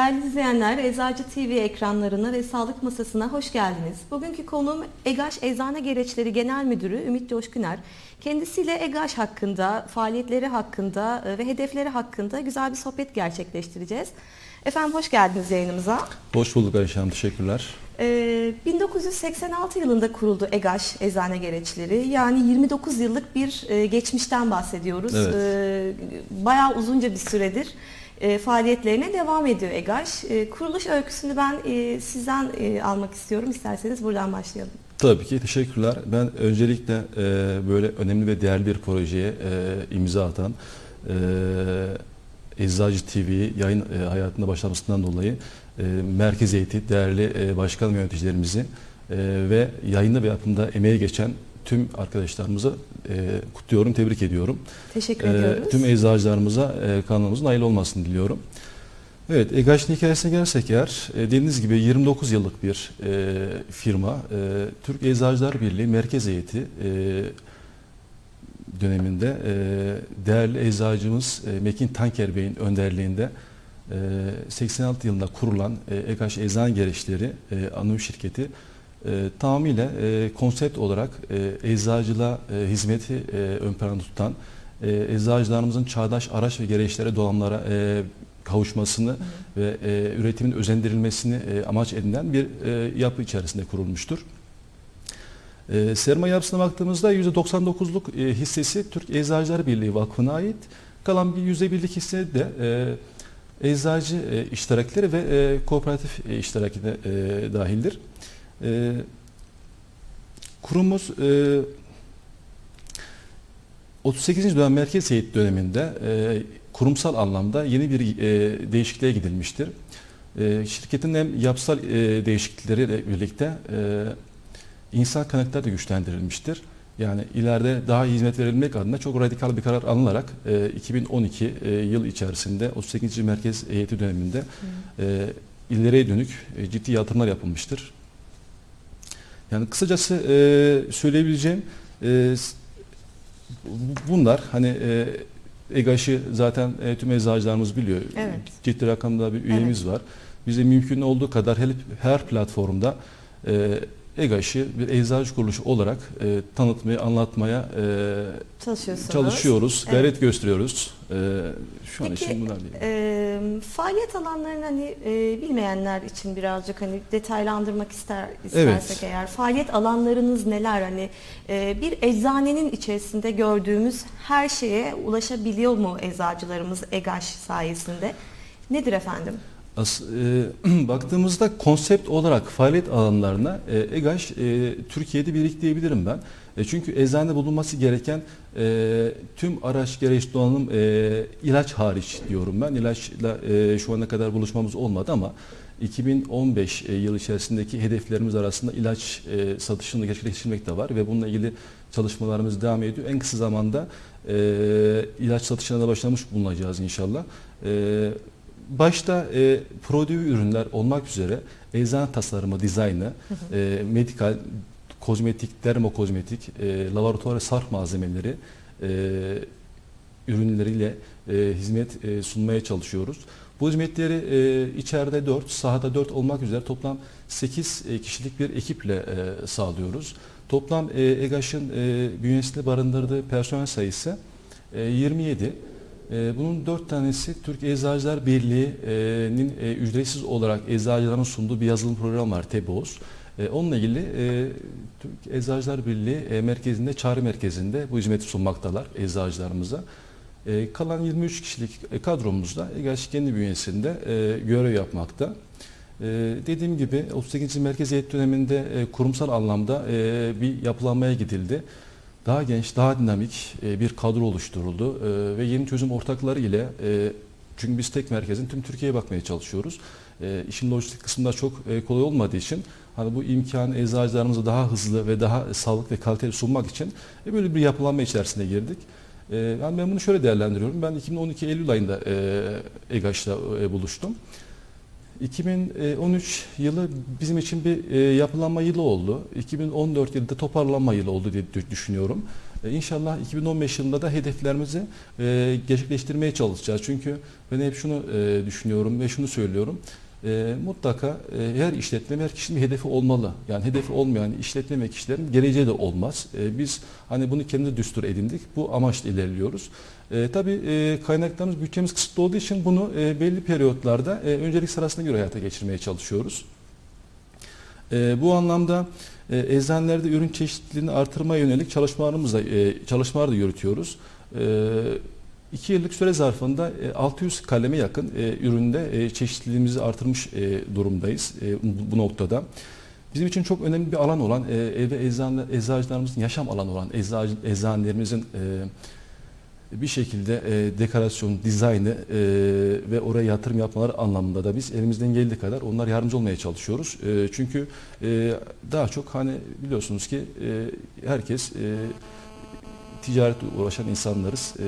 Değerli izleyenler, Eczacı TV ekranlarına ve sağlık masasına hoş geldiniz. Bugünkü konuğum EGAŞ Eczane Gereçleri Genel Müdürü Ümit Coşkuner. Kendisiyle EGAŞ hakkında, faaliyetleri hakkında e, ve hedefleri hakkında güzel bir sohbet gerçekleştireceğiz. Efendim hoş geldiniz yayınımıza. Hoş bulduk Ayşe Hanım, teşekkürler. Ee, 1986 yılında kuruldu EGAŞ Eczane Gereçleri. Yani 29 yıllık bir e, geçmişten bahsediyoruz. Evet. Ee, bayağı uzunca bir süredir e, faaliyetlerine devam ediyor EGAŞ. E, kuruluş öyküsünü ben e, sizden e, almak istiyorum. İsterseniz buradan başlayalım. Tabii ki teşekkürler. Ben öncelikle böyle önemli ve değerli bir projeye imza atan e, Eczacı TV yayın hayatında başlamasından dolayı Merkez Eğitim değerli başkan yöneticilerimizi ve yayında ve yapımda emeği geçen tüm arkadaşlarımızı e, kutluyorum, tebrik ediyorum. Teşekkür E, ediyoruz. tüm eczacılarımıza e, kanalımızın hayırlı olmasını diliyorum. Evet, EGAŞ'ın hikayesine gelirsek eğer, e, dediğiniz gibi 29 yıllık bir e, firma, e, Türk Eczacılar Birliği Merkez Heyeti e, döneminde e, değerli eczacımız e, Mekin Tanker Bey'in önderliğinde e, 86 yılında kurulan e, EGAŞ Eczane Gereçleri e, anonim şirketi e, tamamıyla e, konsept olarak e, eczacılığa e, hizmeti e, ön planda tutan, e, eczacılarımızın çağdaş araç ve gereçlere, donanımlara e, kavuşmasını ve e, üretimin özendirilmesini e, amaç edinen bir e, yapı içerisinde kurulmuştur. E, sermaye yapısına baktığımızda %99'luk e, hissesi Türk Eczacılar Birliği Vakfı'na ait. Kalan bir %1'lik hisse de e, eczacı e, iştirakleri ve e, kooperatif e, iştirakine e, dahildir. E, kurumumuz e, 38. dönem merkez heyet döneminde e, kurumsal anlamda yeni bir e, değişikliğe gidilmiştir. E, şirketin hem yapısal e, değişiklikleriyle birlikte e, insan kaynakları da güçlendirilmiştir. Yani ileride daha iyi hizmet verilmek adına çok radikal bir karar alınarak e, 2012 e, yıl içerisinde 38. merkez heyeti döneminde e, ileriye dönük e, ciddi yatırımlar yapılmıştır. Yani kısacası e, söyleyebileceğim e, bunlar hani e, EGAŞ'ı zaten e, tüm eczacılarımız biliyor. Evet. Ciddi rakamda bir üyemiz var. Bize mümkün olduğu kadar her, her platformda e, EGAŞ'ı bir eczacı kuruluşu olarak e, tanıtmaya, anlatmaya e, çalışıyoruz, Evet. gayret gösteriyoruz. E, şu an Peki, için bunlar değil. e, faaliyet alanlarını hani e, bilmeyenler için birazcık hani detaylandırmak ister istersek Evet. eğer faaliyet alanlarınız neler hani e, bir eczanenin içerisinde gördüğümüz her şeye ulaşabiliyor mu eczacılarımız EGAŞ sayesinde? Nedir efendim? As, e, baktığımızda konsept olarak faaliyet alanlarına e, EGAŞ e, Türkiye'de birlik diyebilirim ben. E, çünkü eczanede bulunması gereken e, tüm araç gereç donanım e, ilaç hariç diyorum ben. İlaçla e, şu ana kadar buluşmamız olmadı ama 2015 e, yıl içerisindeki hedeflerimiz arasında ilaç e, satışını gerçekleştirmek de var ve bununla ilgili çalışmalarımız devam ediyor. En kısa zamanda e, ilaç satışına da başlamış bulunacağız inşallah. E, Başta e, prodüvi ürünler olmak üzere eczane tasarımı, dizaynı, e, medikal, kozmetik, dermokozmetik, e, laboratuvar ve sarf malzemeleri e, ürünleriyle e, hizmet e, sunmaya çalışıyoruz. Bu hizmetleri e, içeride 4, sahada 4 olmak üzere toplam 8 e, kişilik bir ekiple e, sağlıyoruz. Toplam e, EGAŞ'ın e, bünyesinde barındırdığı personel sayısı e, 27. E, Bunun dört tanesi Türk Eczacılar Birliği'nin e, ücretsiz olarak eczacıların sunduğu bir yazılım programı var TEBOS. E, Onunla ilgili e, Türk Eczacılar Birliği e, merkezinde, çağrı merkezinde bu hizmeti sunmaktalar eczacılarımıza. E, Kalan 23 kişilik kadromuzda EGAŞ kendi bünyesinde görev yapmakta. Dediğim gibi 38. Merkez Heyet döneminde kurumsal anlamda bir yapılanmaya gidildi daha genç, daha dinamik e, bir kadro oluşturuldu E, ve yeni çözüm ortakları ile e, çünkü biz tek merkezin tüm Türkiye'ye bakmaya çalışıyoruz. E, İşin lojistik kısmında çok kolay olmadığı için hani bu imkanı eczacılarımıza daha hızlı ve daha sağlıklı ve kaliteli sunmak için böyle bir yapılanma içerisine girdik. Yani ben bunu şöyle değerlendiriyorum. Ben 2012 Eylül ayında e, EGAŞ'la e, buluştum. 2013 yılı bizim için bir e, yapılanma yılı oldu. 2014 yılı da toparlanma yılı oldu diye dü- düşünüyorum. E, İnşallah 2015 yılında da hedeflerimizi e, gerçekleştirmeye çalışacağız. Çünkü ben hep şunu e, düşünüyorum ve şunu söylüyorum. E, mutlaka e, her işletme, her kişinin bir hedefi olmalı. Yani hedefi olmayan işletme ve kişilerin geleceği de olmaz. E, biz hani bunu kendi düstur edindik. Bu amaçla ilerliyoruz. E, tabii e, kaynaklarımız, bütçemiz kısıtlı olduğu için bunu e, belli periyotlarda e, öncelik sırasına göre hayata geçirmeye çalışıyoruz. E, bu anlamda e, eczanelerde ürün çeşitliliğini artırmaya yönelik çalışmalarımız da, e, çalışmalar da yürütüyoruz. E, iki yıllık süre zarfında e, 600 kaleme yakın e, üründe e, çeşitliliğimizi artırmış e, durumdayız e, bu, noktada. Bizim için çok önemli bir alan olan e, ev ve eczane, eczacılarımızın yaşam alanı olan eczacı, eczanelerimizin e, bir şekilde e, dekorasyon, dizaynı e, ve oraya yatırım yapmaları anlamında da biz elimizden geldiği kadar onlar yardımcı olmaya çalışıyoruz. E, çünkü e, daha çok hani biliyorsunuz ki e, herkes e, ticaretle uğraşan insanlarız. E,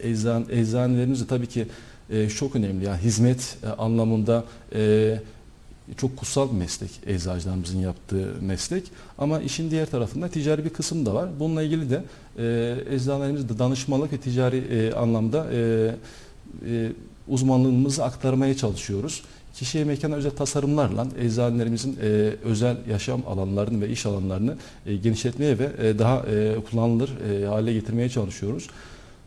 eczan, eczanelerimiz de tabii ki e, çok önemli. Yani hizmet e, anlamında e, çok kutsal bir meslek eczacılarımızın yaptığı meslek. Ama işin diğer tarafında ticari bir kısım da var. Bununla ilgili de e, eczacılarımız da danışmanlık ve ticari e, anlamda e, e, uzmanlığımızı aktarmaya çalışıyoruz. Kişiye mekana özel tasarımlarla eczanelerimizin e, özel yaşam alanlarını ve iş alanlarını e, genişletmeye ve e, daha e, kullanılır e, hale getirmeye çalışıyoruz.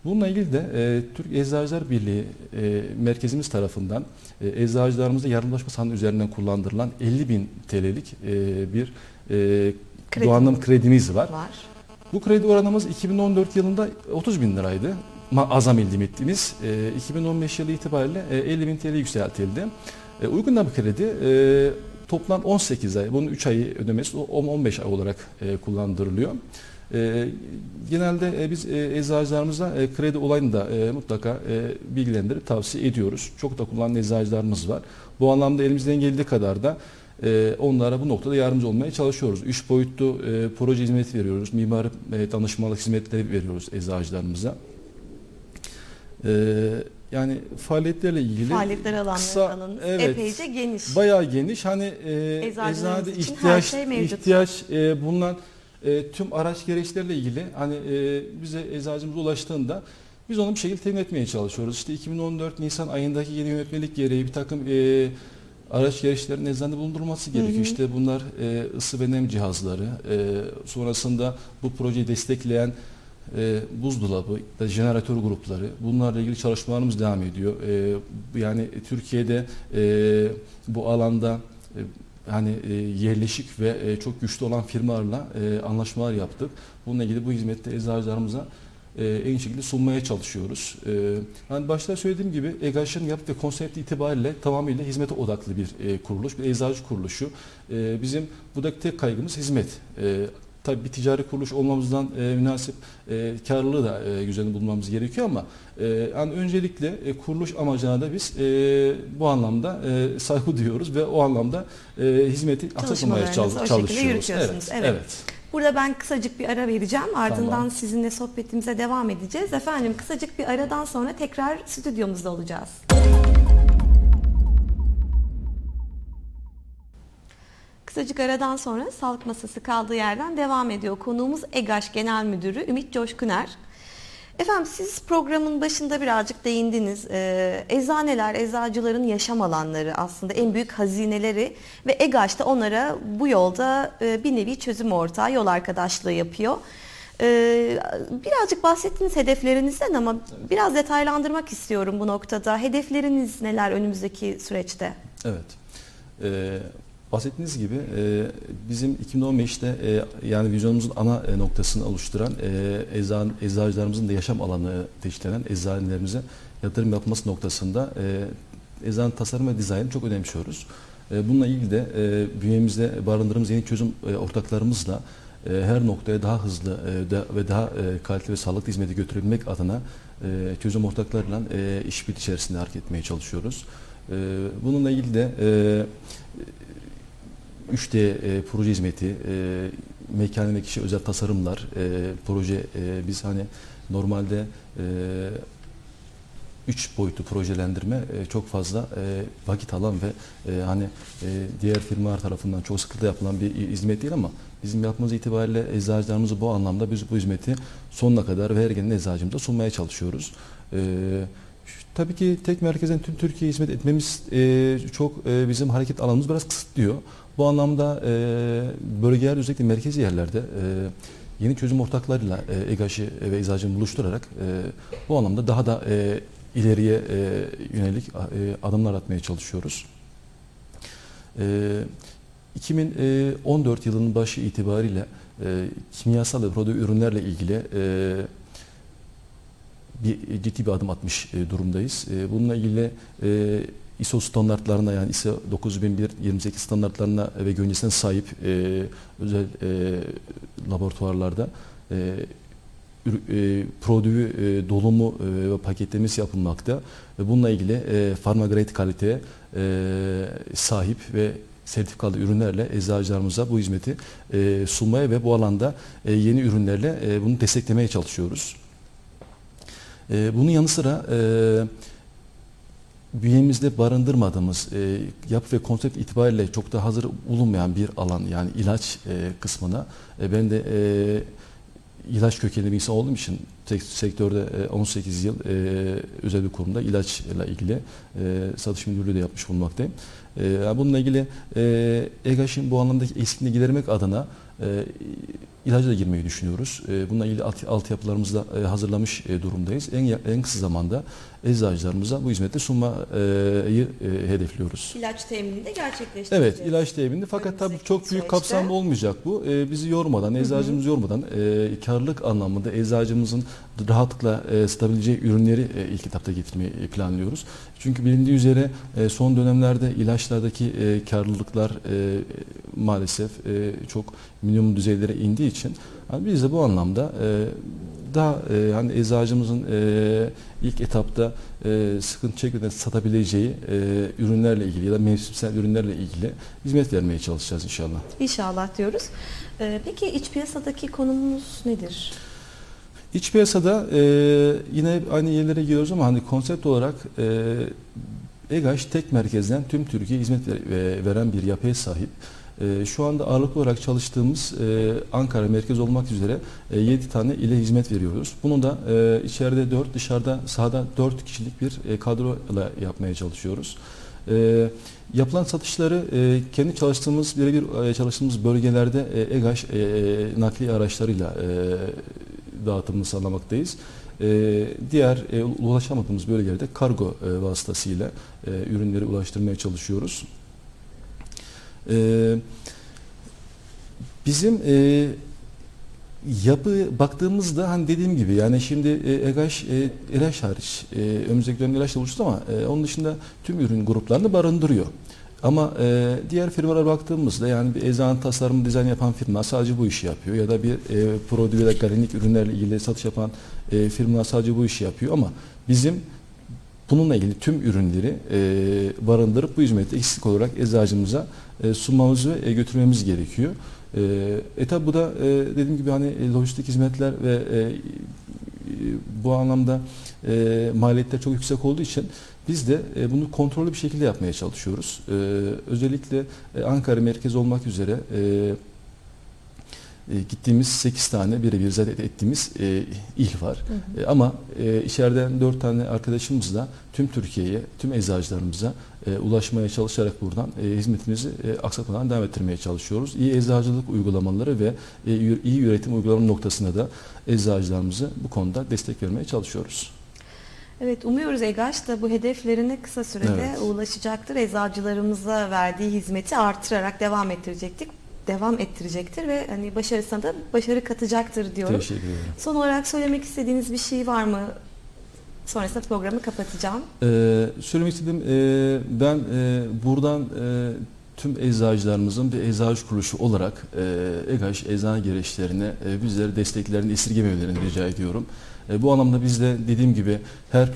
Bununla ilgili de e, Türk Eczacılar Birliği e, merkezimiz tarafından e, eczacılarımızda yardımlaşma sandığı üzerinden kullandırılan 50 bin TL'lik e, bir e, Kredi. doğanım kredimiz var. Var. Bu kredi oranımız 2014 yılında 30 bin liraydı. Azami limitimiz. E, 2015 yılı itibariyle e, 50 bin TL yükseltildi. E, uygun da bir kredi. E, toplam 18 ay, bunun 3 ayı ödemesi o- 15 ay olarak e, kullandırılıyor. E, genelde e, biz e, eczacılarımıza e, kredi olayını da e, mutlaka e, bilgilendirip tavsiye ediyoruz. Çok da kullanan eczacılarımız var. Bu anlamda elimizden geldiği kadar da e, onlara bu noktada yardımcı olmaya çalışıyoruz. Üç boyutlu e, proje hizmeti veriyoruz. Mimar e, danışmanlık hizmetleri veriyoruz eczacılarımıza. E, yani faaliyetlerle ilgili Faaliyetler alanları kısa- alanınız evet, epeyce geniş. Bayağı geniş. Hani e, her ihtiyaç şey mevcut. ihtiyaç e, bulunan e, tüm araç gereçlerle ilgili hani e, bize eczacımız ulaştığında biz onu bir şekilde temin etmeye çalışıyoruz. İşte 2014 Nisan ayındaki yeni yönetmelik gereği bir takım e, araç gereçlerin eczanede bulundurulması gerekiyor. hı. İşte bunlar e, ısı ve nem cihazları. E, sonrasında bu projeyi destekleyen e, buzdolabı, da jeneratör grupları bunlarla ilgili çalışmalarımız devam ediyor. E, yani Türkiye'de e, bu alanda e, hani e, yerleşik ve e, çok güçlü olan firmalarla e, anlaşmalar yaptık. Bununla ilgili bu hizmette eczacılarımıza e, en iyi şekilde sunmaya çalışıyoruz. E, hani başta söylediğim gibi EGAŞ'ın yapı ve konsepti itibariyle tamamıyla hizmete odaklı bir e, kuruluş, bir eczacı kuruluşu. E, bizim buradaki tek kaygımız hizmet. E, Tabii bir ticari kuruluş olmamızdan e, münasip e, karlılığı da e, güzel bulmamız gerekiyor ama e, yani öncelikle e, kuruluş amacına da biz e, bu anlamda e, saygı duyuyoruz ve o anlamda e, hizmeti Çalışmalarınızı çal- çalışıyoruz. yürütüyorsunuz, evet. evet. Burada ben kısacık bir ara vereceğim. Ardından Tamam. sizinle sohbetimize devam edeceğiz. Efendim kısacık bir aradan sonra tekrar stüdyomuzda olacağız. Kısacık aradan sonra sağlık masası kaldığı yerden devam ediyor. Konuğumuz EGAŞ Genel Müdürü Ümit Coşkuner. Efendim siz programın başında birazcık değindiniz. Ee, eczaneler, eczacıların yaşam alanları aslında en büyük hazineleri ve EGAŞ da onlara bu yolda e, bir nevi çözüm ortağı, yol arkadaşlığı yapıyor. Ee, birazcık bahsettiğiniz hedeflerinizden ama biraz detaylandırmak istiyorum bu noktada. Hedefleriniz neler önümüzdeki süreçte? Evet. Ee, bahsettiğiniz gibi e, bizim 2015'te e, yani vizyonumuzun ana e, noktasını oluşturan e, eczan, eczacılarımızın da yaşam alanı teşkilen eczanelerimize yatırım yapması noktasında e, eczane tasarım ve dizaynı çok önemsiyoruz. E, bununla ilgili de e, bünyemizde barındırdığımız yeni çözüm e, ortaklarımızla e, her noktaya daha hızlı e, da- ve daha e, kaliteli ve sağlıklı hizmeti götürebilmek adına e, çözüm ortaklarıyla e, işbirliği içerisinde hareket etmeye çalışıyoruz. E, bununla ilgili de e, 3D e, proje hizmeti, e, mekan ve kişi özel tasarımlar, e, proje e, biz hani normalde e, üç boyutlu projelendirme e, çok fazla e, vakit alan ve e, hani e, diğer firmalar tarafından çok sıklıkla yapılan bir hizmet değil ama bizim yapmamız itibariyle eczacılarımızı bu anlamda biz bu hizmeti sonuna kadar ve her gelen eczacımıza sunmaya çalışıyoruz. E, Tabii ki tek merkezden tüm Türkiye'ye hizmet etmemiz e, çok e, bizim hareket alanımız biraz kısıtlıyor. Bu anlamda e, bölgeler özellikle merkezi yerlerde e, yeni çözüm ortaklarıyla e, EGAŞ'ı ve eczacını buluşturarak e, bu anlamda daha da e, ileriye e, yönelik e, adımlar atmaya çalışıyoruz. E, 2014 yılının başı itibariyle e, kimyasal ve prodü ürünlerle ilgili e, bir ciddi bir adım atmış e, durumdayız. E, bununla ilgili e, ISO standartlarına yani ISO 9001-28 standartlarına ve göncesine sahip e, özel e, laboratuvarlarda e, e, prodüğü e, dolumu e, ve paketlemesi yapılmakta. Ve bununla ilgili e, pharma grade kaliteye e, sahip ve sertifikalı ürünlerle eczacılarımıza bu hizmeti e, sunmaya ve bu alanda e, yeni ürünlerle e, bunu desteklemeye çalışıyoruz. E, bunun yanı sıra e, bünyemizde barındırmadığımız e, yapı ve konsept itibariyle çok da hazır bulunmayan bir alan yani ilaç e, kısmına e, ben de e, ilaç kökenli bir insan olduğum için sek- sektörde e, 18 yıl e, özel bir kurumda ilaçla ilgili e, satış müdürlüğü de yapmış bulunmaktayım. E, yani bununla ilgili e, EGAŞ'ın bu anlamdaki eksikliğini gidermek adına e, ilaca da girmeyi düşünüyoruz. E, bununla ilgili alt, altyapılarımızı da e, hazırlamış e, durumdayız. En, en kısa zamanda eczacılarımıza bu hizmeti sunmayı e, hedefliyoruz. İlaç teminini de gerçekleştireceğiz. Evet ilaç teminini fakat tabii çok büyük kapsamlı olmayacak bu. Ee, bizi yormadan, eczacımızı yormadan e, karlılık anlamında eczacımızın rahatlıkla e, satabileceği ürünleri e, ilk etapta getirmeyi planlıyoruz. Çünkü bilindiği üzere e, son dönemlerde ilaçlardaki e, karlılıklar e, maalesef e, çok minimum düzeylere indiği için yani biz de bu anlamda e, daha e, hani eczacımızın e, ilk etapta e, sıkıntı çekmeden satabileceği e, ürünlerle ilgili ya da mevsimsel ürünlerle ilgili hizmet vermeye çalışacağız inşallah. İnşallah diyoruz. Ee, peki iç piyasadaki konumuz nedir? İç piyasada e, yine aynı yerlere giriyoruz ama hani konsept olarak e, EGAŞ tek merkezden tüm Türkiye hizmet ve- veren bir yapıya sahip. E, şu anda ağırlıklı olarak çalıştığımız e, Ankara merkez olmak üzere e, 7 tane ile hizmet veriyoruz. Bunu da e, içeride 4 dışarıda sahada 4 kişilik bir e, kadroyla yapmaya çalışıyoruz. E, yapılan satışları kendi çalıştığımız birebir e, çalıştığımız bölgelerde e, EGAŞ e, araçlarıyla dağıtımını sağlamaktayız. Diğer ulaşamadığımız bölgelerde kargo vasıtasıyla ürünleri ulaştırmaya çalışıyoruz. E, bizim e, yapı baktığımızda hani dediğim gibi yani şimdi e, EGAŞ, e, ilaç hariç e, önümüzdeki dönemde ilaçla buluştu ama e, onun dışında tüm ürün gruplarını barındırıyor. Ama e, diğer firmalara baktığımızda yani bir eczane tasarımı dizayn yapan firma sadece bu işi yapıyor ya da bir e, prodü ya da galenik ürünlerle ilgili satış yapan e, firma sadece bu işi yapıyor ama bizim bununla ilgili tüm ürünleri e, barındırıp bu hizmeti eksik olarak eczacımıza e, sunmamız ve e, götürmemiz gerekiyor. E, e tabi bu da e, dediğim gibi hani e, lojistik hizmetler ve e, e, bu anlamda e, maliyetler çok yüksek olduğu için biz de e, bunu kontrollü bir şekilde yapmaya çalışıyoruz. E, özellikle e, Ankara merkez olmak üzere e, e, gittiğimiz 8 tane birebir zaten ettiğimiz e, il var. E, ama e, içeriden 4 tane arkadaşımızla tüm Türkiye'ye, tüm eczacılarımıza e, ulaşmaya çalışarak buradan e, hizmetimizi e, aksatmadan devam ettirmeye çalışıyoruz. İyi eczacılık uygulamaları ve e, iyi üretim uygulama noktasında da eczacılarımızı bu konuda destek vermeye çalışıyoruz. Evet umuyoruz EGAŞ da bu hedeflerine kısa sürede Evet. ulaşacaktır. Eczacılarımıza verdiği hizmeti artırarak devam ettirecektir. Devam ettirecektir ve hani başarısına da başarı katacaktır diyorum. Teşekkür ederim. Son olarak söylemek istediğiniz bir şey var mı? Sonrasında programı kapatacağım. Ee, söylemek istediğim e, ben e, buradan e, tüm eczacılarımızın bir eczacı kuruluşu olarak e, EGAŞ eczane gereçlerine e, bizleri desteklerini esirgememelerini rica ediyorum. E, bu anlamda biz de dediğim gibi her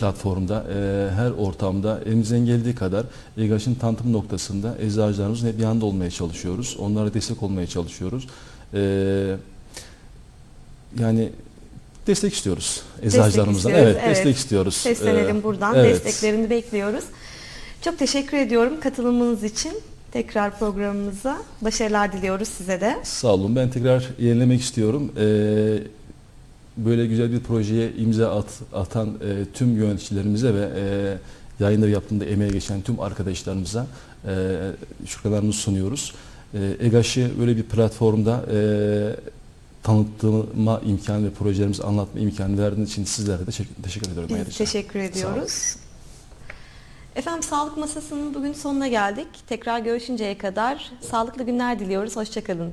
platformda, e, her ortamda elimizden geldiği kadar EGAŞ'ın tanıtım noktasında eczacılarımızın hep yanında olmaya çalışıyoruz. Onlara destek olmaya çalışıyoruz. E, yani destek istiyoruz eczacılarımızdan. istiyoruz, Evet, evet. destek istiyoruz. Seslenelim buradan. evet. Desteklerini bekliyoruz. Çok teşekkür ediyorum katılımınız için. Tekrar programımıza başarılar diliyoruz size de. Sağ olun. Ben tekrar yenilemek istiyorum. Ee, böyle güzel bir projeye imza at, atan e, tüm yöneticilerimize ve e, yayınları yaptığında emeğe geçen tüm arkadaşlarımıza e, şükranlarımızı sunuyoruz. E, EGAŞ'ı böyle bir platformda e, tanıtma imkanı ve projelerimizi anlatma imkanı verdiğiniz için sizlere de teşekkür, ediyorum. Biz ayrıca. teşekkür ediyoruz. Efendim Sağlık Masası'nın bugün sonuna geldik. Tekrar görüşünceye kadar sağlıklı günler diliyoruz. Hoşçakalın.